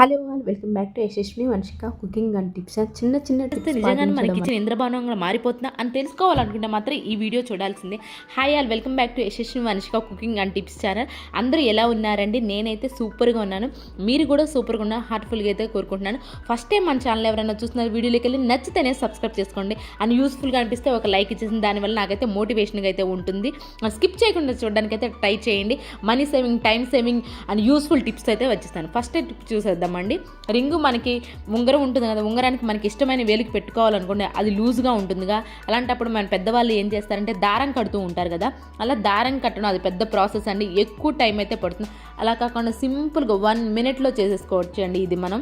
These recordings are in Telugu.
Hello all welcome back to Yashaswi Vamshika cooking and tips చిన్న చిన్న టిప్స్ నిజంగానే మన కిచెన్ ఇంద్రభవనంగా మారిపోతుందా అని తెలుసుకోవాలనుకుంటే మాత్రం ఈ వీడియో చూడాల్సిందే. Hi all welcome back to Yashasvi మనిషిక cooking and tips channel అందరూ ఎలా ఉన్నారండి? నేనైతే సూపర్గా ఉన్నాను. మీరు కూడా సూపర్గా ఉన్నా హార్ట్ఫుల్గా అయితే కోరుకుంటున్నాను. ఫస్ట్ టైం మన ఛానల్ ఎవరైనా చూస్తున్నారు వీడియోలోకి వెళ్ళి నచ్చితేనే సబ్స్క్రైబ్ చేసుకోండి. అండ్ యూస్ఫుల్గా అనిపిస్తే ఒక లైక్ ఇచ్చేసింది దానివల్ల నాకైతే మోటివేషన్గా అయితే ఉంటుంది. స్కిప్ చేయకుండా చూడడానికి అయితే ట్రై చేయండి. Money saving time saving and useful tips అయితే వచ్చేస్తాను. ఫస్ట్ టిప్ చూసేద్దామండి రింగు మనకి ఉంగరం ఉంటుంది కదా ఉంగరానికి మనకి ఇష్టమైన వేలికి పెట్టుకోవాలనుకోండి అది లూజ్గా ఉంటుందిగా. అలాంటప్పుడు మన పెద్దవాళ్ళు ఏం చేస్తారంటే దారం కడుతూ ఉంటారు కదా అలా దారం కట్టడం అది పెద్ద ప్రాసెస్ అండి. ఎక్కువ టైం అయితే పడుతుంది. అలా కాకుండా సింపుల్గా వన్ మినిట్లో చేసేసుకోవచ్చు అండి ఇది మనం.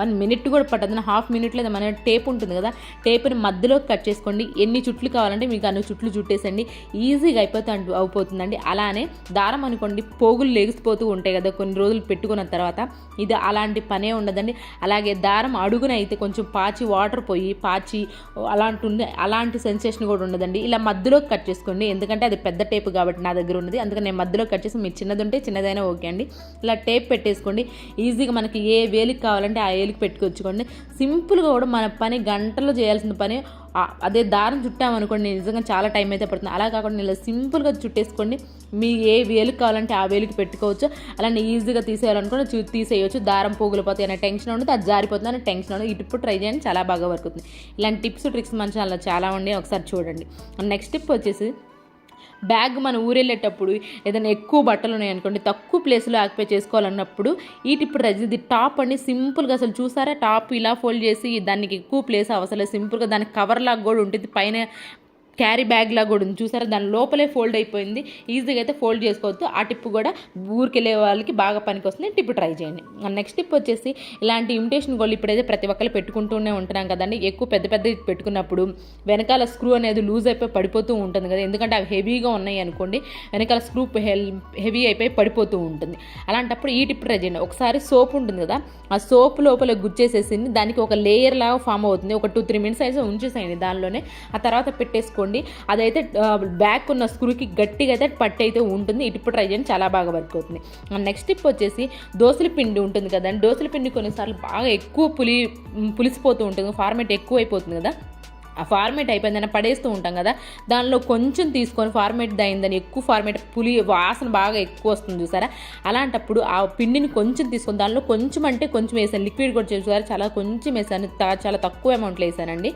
వన్ మినిట్ కూడా పట్టదు. హాఫ్ మినిట్లో మన టేప్ ఉంటుంది కదా టేప్ని మధ్యలో కట్ చేసుకోండి. ఎన్ని చుట్లు కావాలంటే మీకు అన్ని చుట్లు చుట్టేసండి. ఈజీగా అయిపోతే అయిపోతుందండి అలానే దారం అనుకోండి పోగులు లెగిసిపోతూ ఉంటాయి కదా కొన్ని రోజులు పెట్టుకున్న తర్వాత. ఇది అలాంటి పనే ఉండదండి. అలాగే దారం అడుగున అయితే కొంచెం పాచి వాటర్ పోయి పాచి అలాంటి ఉంది అలాంటి సెన్సేషన్ కూడా ఉండదండి. ఇలా మధ్యలో కట్ చేసుకోండి. ఎందుకంటే అది పెద్ద టేప్ కాబట్టి నా దగ్గర ఉన్నది. అందుకని నేను మధ్యలో కట్ చేసి మీరు చిన్నది ఉంటే చిన్నదైనా ఓకే అండి. ఇలా టేప్ పెట్టేసుకోండి. ఈజీగా మనకి ఏ వేలికి కావాలంటే ఆ సైడ్కి పెట్టుకొచ్చుకోండి. సింపుల్గా కూడా మన పని గంటలో చేయాల్సిన పని అదే దారం చుట్టామనుకోండి నిజంగా చాలా టైం అయితే పడుతుంది. అలా కాకుండా ఇలా సింపుల్గా చుట్టేసుకోండి. మీ ఏ వేలుకి కావాలంటే ఆ వేలుకి పెట్టుకోవచ్చు. అలానే ఈజీగా తీసేయాలనుకోండి చూ తీసేయచ్చు. దారం పోగులిపోతాయి అనే టెన్షన్ ఉండదు అది జారిపోతుంది. అనే టెన్షన్ ఉండదు ఇటు ఇప్పుడు ట్రై చేయండి చాలా బాగా వర్క్ అవుతుంది. ఇలాంటి టిప్స్ ట్రిక్స్ మన ఛానల్లో చాలా ఉండి ఒకసారి చూడండి. నెక్స్ట్ టిప్ వచ్చేసి బ్యాగ్ మనం ఊరెళ్ళేటప్పుడు ఏదైనా ఎక్కువ బట్టలు ఉన్నాయనుకోండి తక్కువ ప్లేస్లో ఆక్యుపై చేసుకోవాలన్నప్పుడు ఈ టిప్ ఇది టాప్ అండి సింపుల్గా అసలు చూసారా? టాప్ ఇలా ఫోల్డ్ చేసి దానికి ఎక్కువ ప్లేస్ అవసరం లేదు. సింపుల్గా దానికి కవర్ లాగా కూడా ఉంటుంది. పైన క్యారీ బ్యాగ్ లాగా కూడా ఉంది. చూసారా? దాని లోపలే ఫోల్డ్ అయిపోయింది. ఈజీగా అయితే ఫోల్డ్ చేసుకోవచ్చు. ఆ టిప్ కూడా ఊరికెళ్ళే వాళ్ళకి బాగా పనికి వస్తుంది. టిప్ ట్రై చేయండి. నెక్స్ట్ టిప్ వచ్చేసి ఇలాంటి ఇమిటేషన్ గోల్డ్ ఇప్పుడైతే ప్రతి ఒక్కరు పెట్టుకుంటూనే ఉంటున్నాం కదండి. ఎక్కువ పెద్ద పెద్ద పెట్టుకున్నప్పుడు వెనకాల స్క్రూ అనేది లూజ్ అయిపోయి పడిపోతూ ఉంటుంది కదా. ఎందుకంటే అవి హెవీగా ఉన్నాయి అనుకోండి వెనకాల స్క్రూ హెవీ అయిపోయి పడిపోతూ ఉంటుంది. అలాంటప్పుడు ఈ టిప్ ట్రై చేయండి. ఒకసారి సోప్ ఉంటుంది కదా ఆ సోప్ లోపల గుచ్చేసేసింది దానికి ఒక లేయర్ లాగా ఫామ్ అవుతుంది. ఒక టూ త్రీ మినిట్స్ అయితే ఉంచేసేయండి దానిలోనే. ఆ తర్వాత పెట్టేసుకోండి. అదైతే బ్యాక్ ఉన్న స్క్రూకి గట్టిగా అయితే పట్టి అయితే ఉంటుంది. ఇటు ఇప్పుడు ట్రై చేయండి చాలా బాగా వర్క్ అవుతుంది. నెక్స్ట్ టిప్ వచ్చేసి దోసల పిండి ఉంటుంది కదండి దోసల పిండి కొన్నిసార్లు బాగా ఎక్కువ పులి పులిసిపోతూ ఉంటుంది. ఫార్మేట్ ఎక్కువ అయిపోతుంది కదా. ఆ ఫార్మేట్ అయిపోయిందని పడేస్తూ ఉంటాం కదా. దానిలో కొంచెం తీసుకొని ఫార్మేట్ అయిందని ఎక్కువ ఫార్మేట్ పులి వాసన బాగా ఎక్కువ వస్తుంది చూసారా? అలాంటప్పుడు ఆ పిండిని కొంచెం తీసుకొని దానిలో కొంచెం అంటే కొంచెం వేసాను. లిక్విడ్ కూడా చూసారా చాలా కొంచెం వేసాను. చాలా తక్కువ అమౌంట్లో వేసానండి.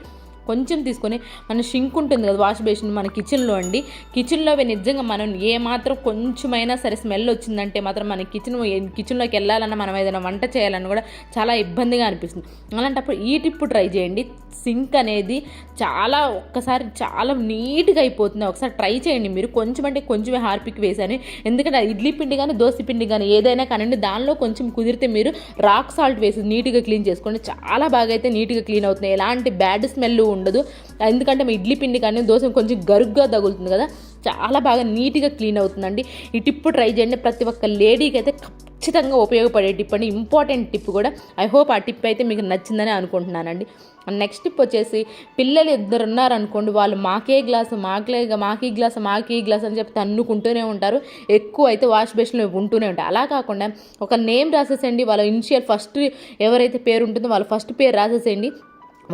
కొంచెం తీసుకొని మన షింక్ ఉంటుంది కదా వాష్ బేసిన్ మన కిచెన్లో అండి. కిచెన్లో నిజంగా మనం ఏ మాత్రం కొంచెమైనా సరే స్మెల్ వచ్చిందంటే మాత్రం మన కిచెన్ కిచెన్లోకి వెళ్ళాలన్నా మనం ఏదైనా వంట చేయాలన్నా కూడా చాలా ఇబ్బందిగా అనిపిస్తుంది. అలాంటప్పుడు ఈ టిప్ ట్రై చేయండి. సింక్ అనేది చాలా ఒక్కసారి చాలా నీట్గా అయిపోతుంది. ఒకసారి ట్రై చేయండి మీరు. కొంచెం అంటే కొంచెమే హార్పిక్ వేసాను ఎందుకంటే ఇడ్లీ పిండి కానీ దోశ పిండి కానీ ఏదైనా కానివ్వండి దానిలో కొంచెం కుదిరితే మీరు రాక్ సాల్ట్ వేసి నీట్గా క్లీన్ చేసుకోండి. చాలా బాగా అయితే నీట్గా క్లీన్ అవుతుంది. ఎలాంటి బ్యాడ్ స్మెల్ ఉండదు. ఎందుకంటే మీ ఇడ్లీ పిండి కానీ దోశ కొంచెం గరుగ్గా తగులుతుంది కదా. చాలా బాగా నీట్గా క్లీన్ అవుతుందండి. ఈ టిప్పు ట్రై చేయండి. ప్రతి ఒక్క లేడీకి అయితే ఖచ్చితంగా ఉపయోగపడే టిప్ అండి. ఇంపార్టెంట్ టిప్ కూడా. ఐ హోప్ ఆ టిప్ అయితే మీకు నచ్చిందని అనుకుంటున్నానండి. నెక్స్ట్ టిప్ వచ్చేసి పిల్లలు ఇద్దరు ఉన్నారనుకోండి వాళ్ళు మాకే గ్లాసు మాకే మాకీ గ్లాసు మాకీ గ్లాస్ అని చెప్పి తన్నుకుంటూనే ఉంటారు. ఎక్కువ అయితే వాష్ బేసిన్లో ఉంటూనే ఉంటాయి అలా కాకుండా ఒక నేమ్ రాసేసేయండి. వాళ్ళ ఇనిషియల్ ఫస్ట్ ఎవరైతే పేరు ఉంటుందో వాళ్ళ ఫస్ట్ పేరు రాసేసేయండి.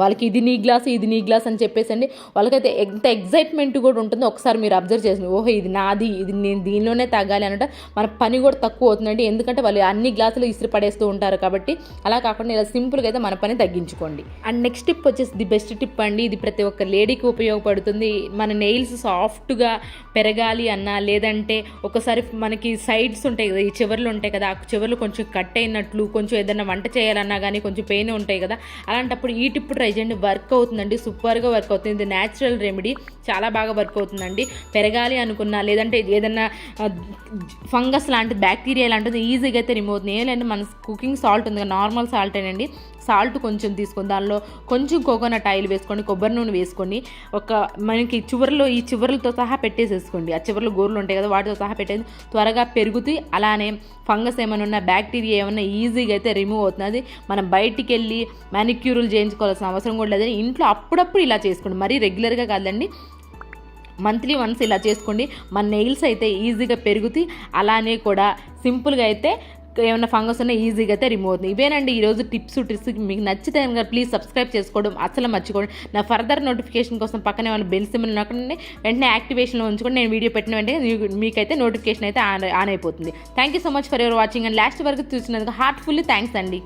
వాళ్ళకి ఇది నీ గ్లాస్ ఇది నీ గ్లాస్ అని చెప్పేసి అండి వాళ్ళకైతే ఎంత ఎగ్జైట్మెంట్ కూడా ఉంటుందో ఒకసారి మీరు అబ్జర్వ్ చేసింది ఓహో ఇది నాది ఇది నేను దీనిలోనే తాగాలి అనట మన పని కూడా తక్కువ అవుతుందండి. ఎందుకంటే వాళ్ళు అన్ని గ్లాసులు ఇసురు పడేస్తూ ఉంటారు కాబట్టి అలా కాకుండా ఇలా సింపుల్గా అయితే మన పని తగ్గించుకోండి. అండ్ నెక్స్ట్ టిప్ వచ్చేసి ది బెస్ట్ టిప్ అండి. ఇది ప్రతి ఒక్క లేడీకి ఉపయోగపడుతుంది. మన నెయిల్స్ సాఫ్ట్గా పెరగాలి అన్నా లేదంటే ఒకసారి మనకి సైడ్స్ ఉంటాయి కదా ఈ చివర్లు ఉంటాయి కదా ఆ చివర్లు కొంచెం కట్ అయినట్లు కొంచెం ఏదైనా వంట చేయాలన్నా కానీ కొంచెం పెయిన్ ఉంటాయి కదా అలాంటప్పుడు ఈ టిప్ ట్రై చేయండి వర్క్ అవుతుందండి. సూపర్గా వర్క్ అవుతుంది. ఇది న్యాచురల్ రెమెడీ చాలా బాగా వర్క్ అవుతుందండి. పెరగాలి అనుకున్నా లేదంటే ఏదన్నా ఫంగస్ లాంటి బ్యాక్టీరియా లాంటిది ఈజీగా అయితే రిమూవ్ అవుతుంది. లేదంటే మన కుకింగ్ సాల్ట్ ఉంది నార్మల్ సాల్ట్ అండి సాల్ట్ కొంచెం తీసుకొని దానిలో కొంచెం కోకోనట్ ఆయిల్ వేసుకొని కొబ్బరి నూనె వేసుకొని ఒక మనకి చివరిలో ఈ చివరలతో సహా పెట్టేసేసుకోండి. ఆ చివరిలో గోర్లు ఉంటాయి కదా వాటితో సహా పెట్టేసి త్వరగా పెరుగుతాయి అలానే ఫంగస్ ఏమైనా ఉన్నా బ్యాక్టీరియా ఏమైనా ఈజీగా అయితే రిమూవ్ అవుతుంది. మనం బయటికి వెళ్ళి మ్యానిక్యూర్లు చేయించుకోవాల్సిన అవసరం కూడా లేదని ఇంట్లో అప్పుడప్పుడు ఇలా చేసుకోండి. మరీ రెగ్యులర్గా కాదండి మంత్లీ వన్స్ ఇలా చేసుకోండి. మన నెయిల్స్ అయితే ఈజీగా పెరుగుతాయి అలానే కూడా సింపుల్గా అయితే ఏమైనా ఫంగస్ ఉన్నా ఈజీగా అయితే రిమూవ్ అవుతుంది. ఇవేనండి ఈరోజు టిప్స్ ట్రిక్స్ మీకు నచ్చితే కనుక ప్లీజ్ సబ్స్క్రైబ్ చేసుకోవడం అసలు మర్చిపోండి నా ఫర్దర్ నోటిఫికేషన్ కోసం పక్కనే ఏమైనా బెల్ సింబల్ ఉన్నక్కడ వెంటనే యాక్టివేషన్లో ఉంచుకొని నేను వీడియో పెట్టిన వెంటనే మీకైతే నోటిఫికేషన్ అయితే ఆన్ ఆన్ అయిపోతుంది. Thank you so much for your watching and last వరకు చూసినందుకు హార్ట్ఫుల్లీ థ్యాంక్స్ అండి.